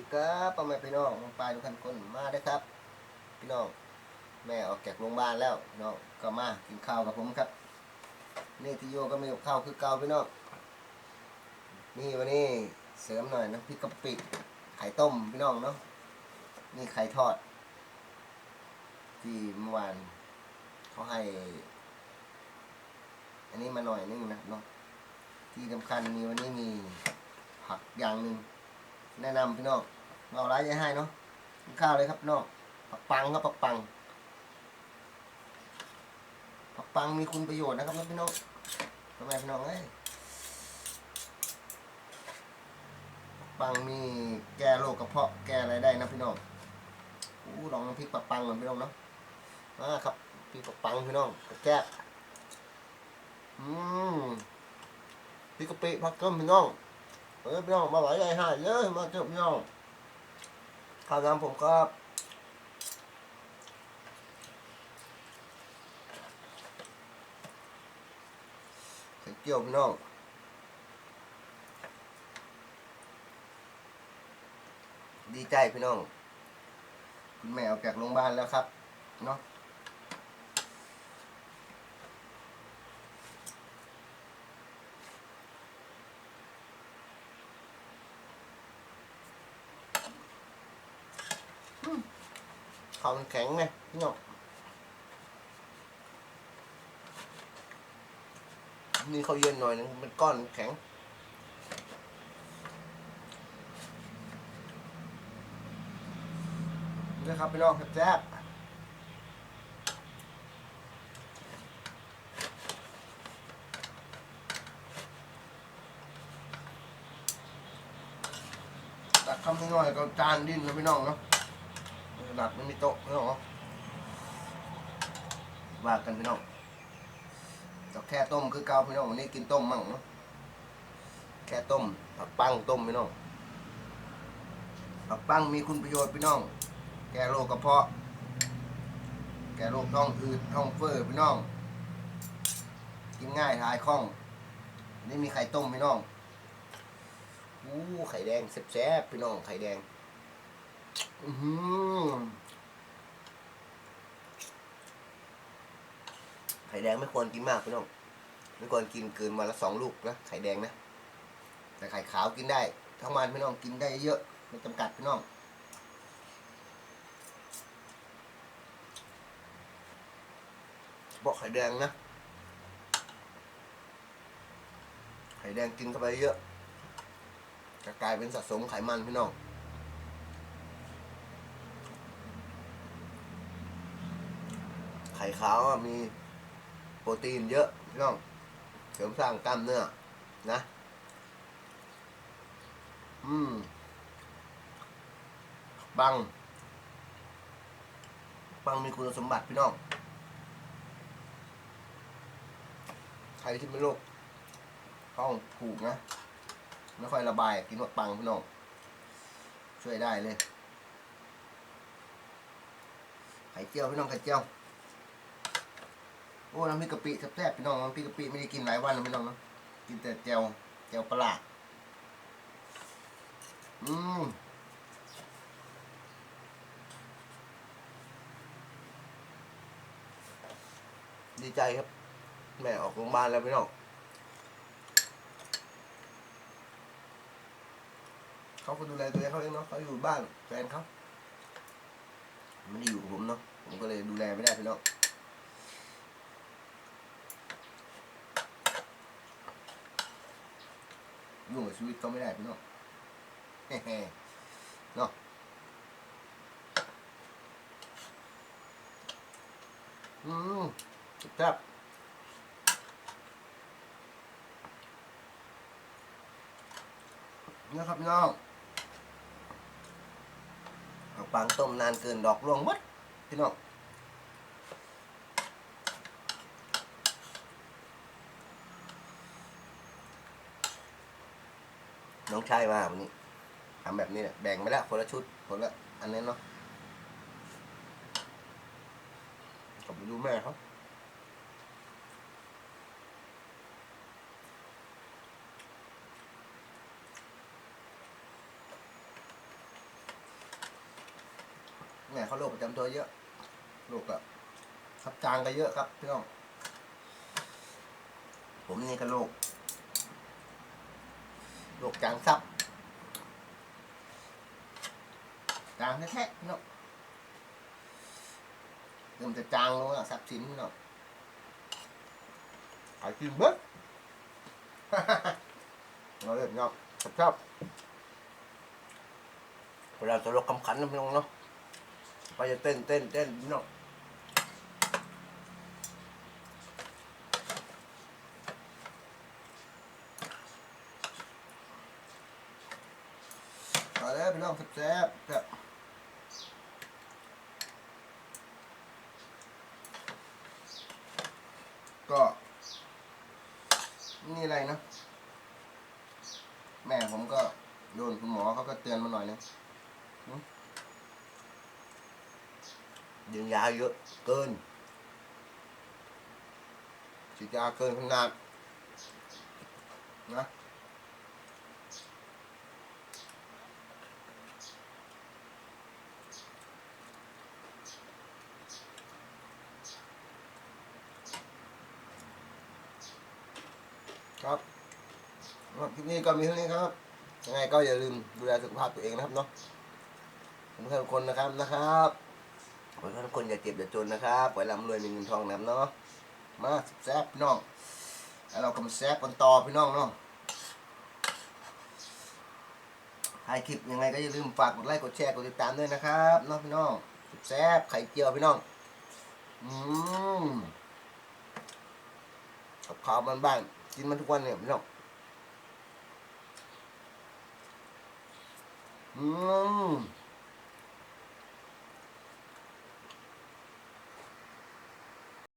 ดีครับพ่อแม่พี่น้องน้องปลายทุกท่านคนมาได้ครับ พี่น้องแม่ออกจากโรงพยาบาลแล้วพี่น้องก็มากินข้าวกับผมครับนี่ที่โยก็มีกับข้าวคือเก่าพี่น้องนี่วันนี้เสริมหน่อยน้ำพริกกะปิไข่ต้มพี่น้องเนาะนี่ไข่ทอด ที่เมื่อวานเขาให้ อันนี้มาหน่อยนึงนะเนาะที่สำคัญมีวันนี้มีผักอย่างหนึ่ง แนะนำพี่น้องเอาร้ายใจให้เนาะกินข้าวเลยครับน้องผักปังครับผักปังผักปังมีคุณประโยชน์นะครับพี่น้องทำไมพี่น้องเอ้ยผักปังมีแก้โรคกระเพาะแก้อะไรได้นะพี่น้องอู้ลองน้ำพริกผักปังก่อนพี่น้องเนาะมาครับพริกผักปังพี่น้องกระแก้อืมพริกกะปิผักต้มพี่น้อง เออพี่น้องมาไหวใจหายเลยมาเจอพี่น้องข้าวน้ำผมครับไข่เจียวพี่น้องดีใจพี่น้อง คุณแม่ออกจากโรงพยาบาลแล้วครับเนาะ เขามันแข็งไงพี่น้องนี่เขาเย็นหน่อยนึงเป็นก้อนแข็งนี่ครับพี่น้องแซ่บตักคำนิดหน่อยก็จานดิ้นนะพี่น้องเนาะ ขนาดไม่มีโต๊ะพี่น้องว่ากันพี่น้องก็แค่ต้มคือเกาพี่น้องวันนี้กินต้มมั่งเนาะแค่ต้มผักปังต้มพี่น้องผักปังมีคุณประโยชน์พี่น้อง แก้โรคกระเพาะ แก้โรคท้องอืดท้องเฟ้อพี่น้อง กินง่ายทายคล่อง นี่มีไข่ต้มพี่น้องอู้ไข่แดงแซ่บๆพี่น้องไข่แดง อื้อหือไข่แดงไม่ควรกินมากพี่น้องไม่ควรกินเกินวันละสองลูกนะไข่แดงนะแต่ไข่ขาวกินได้ทั้งวันพี่น้องกินได้เยอะไม่จำกัดพี่น้องบอกไข่แดงนะ ไข่แดงกินเข้าไปเยอะจะกลายเป็นสะสมไขมันพี่น้อง ข่ขาวมีโปรตีนเยอะพี่น้องเสริมสร้างกล้ามเนื้อนะ อืมปังปังมีคุณสมบัติพี่น้อง ใครที่เป็นโรคท้องผูกนะ ไม่ค่อยระบายกินหมดปังพี่น้อง ช่วยได้เลย ไข่เจียวพี่น้องไข่เจียว โอ้น้ำพริกกะปิแซ่บๆพี่น้องน้ำพริกกะปิไม่ได้กินหลายวันแล้วพี่น้องเนาะกินแต่แจวแจวปลาอืมดีใจครับ แม่ออกโรงพยาบาลแล้วพี่น้องเขาก็ดูแลตัวเองเขาเองเนาะเขาอยู่บ้านแฟนเขาไม่ได้อยู่กับผมเนาะผมก็เลยดูแลไม่ได้พี่น้อง ยุ่งกับชีวิตก็ไม่ได้พี่น้องเฮ้ๆนาะอืมแซ่บนี่ยครับพี่น้องเอาปังต้มนานเกินดอกร่วงมดพี่น้อง น้องชายมาวันนี้ทำแบบนี้เนี่ยแบ่งไปแล้วคนละชุดคนละอันนี้เนาะขอบไปดูแม่เขาแม่เขาโรคประจำตัวเยอะโรคอะครับจางก็เยอะครับพี่น้องผมนี่ก็โรค โรคจางซับจางแท้ๆพี่น้องเริ่มจะจางลงแล้วทรัพย์สินพี่น้องขายกินเบิดเราเรียบเนาะชอบเวลาตลกคำขันนะพี่น้องเนาะไปจะเต้นเต้นเต้นพี่น้องมาแล้วพี่น้ องแซ่บๆครับก็นี่อะไรนะ แม่ผมก็โดนคุณหมอเขาก็เตือนมาหน่อยนึงหึยิงยาเยอะเกินฉีดยาเกินขนาดนะ ครับสำหรับคลิปนี้ก็มีเท่านี้ครับ ยังไงก็อย่าลืมดูแลสุขภาพตัวเองนะครับเนาะผมทุกคนนะครับนะครับขอให้ทุกคนอย่าเจ็บอย่าจนนะครับปล่อยร่ำรวยมีเงินทองนะครับเนาะ มาแซ่บพี่น้องแล้วเราก็มาแซ่บกันต่อพี่น้องเนาะถ่ายคลิปยังไงก็อย่าลืมฝากกดไลค์กดแชร์กดติดตามด้วยนะครับเนาะพี่น้องแซ่บไข่เจียวพี่น้อง อืมกับข้าวบ้านๆ กินมันทุกวันเนี่ยพี่น้องอืม